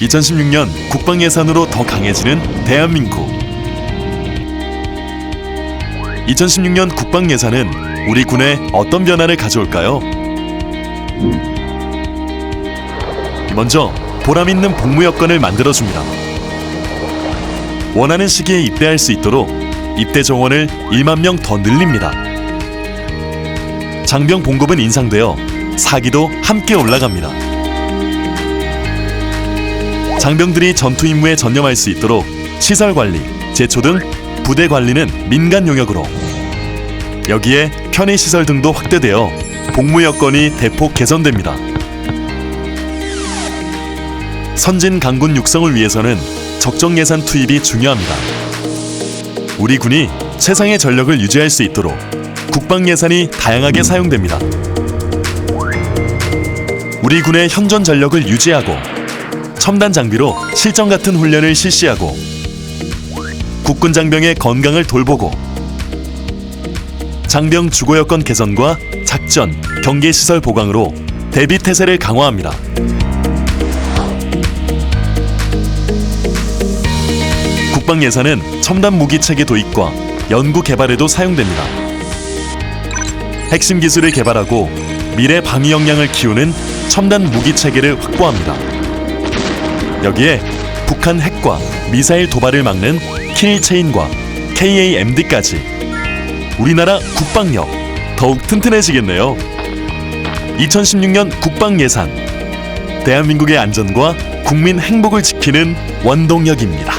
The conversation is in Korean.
2016년 국방 예산으로 더 강해지는 대한민국. 2016년 국방 예산은 우리 군에 어떤 변화를 가져올까요? 먼저 보람 있는 복무 여건을 만들어 줍니다. 원하는 시기에 입대할 수 있도록 입대 정원을 1만 명 더 늘립니다. 장병 봉급은 인상되어 사기도 함께 올라갑니다. 장병들이 전투 임무에 전념할 수 있도록 시설 관리, 제초 등 부대 관리는 민간 용역으로 여기에 편의 시설 등도 확대되어 복무 여건이 대폭 개선됩니다. 선진 강군 육성을 위해서는 적정 예산 투입이 중요합니다. 우리 군이 최상의 전력을 유지할 수 있도록 국방 예산이 다양하게 사용됩니다. 우리 군의 현존 전력을 유지하고 첨단 장비로 실전 같은 훈련을 실시하고 국군 장병의 건강을 돌보고 장병 주거 여건 개선과 작전, 경계 시설 보강으로 대비 태세를 강화합니다. 국방 예산은 첨단 무기 체계 도입과 연구 개발에도 사용됩니다. 핵심 기술을 개발하고 미래 방위 역량을 키우는 첨단 무기 체계를 확보합니다. 여기에 북한 핵과 미사일 도발을 막는 킬 체인과 KAMD까지 우리나라 국방력 더욱 튼튼해지겠네요. 2016년 국방 예산 대한민국의 안전과 국민 행복을 지키는 원동력입니다.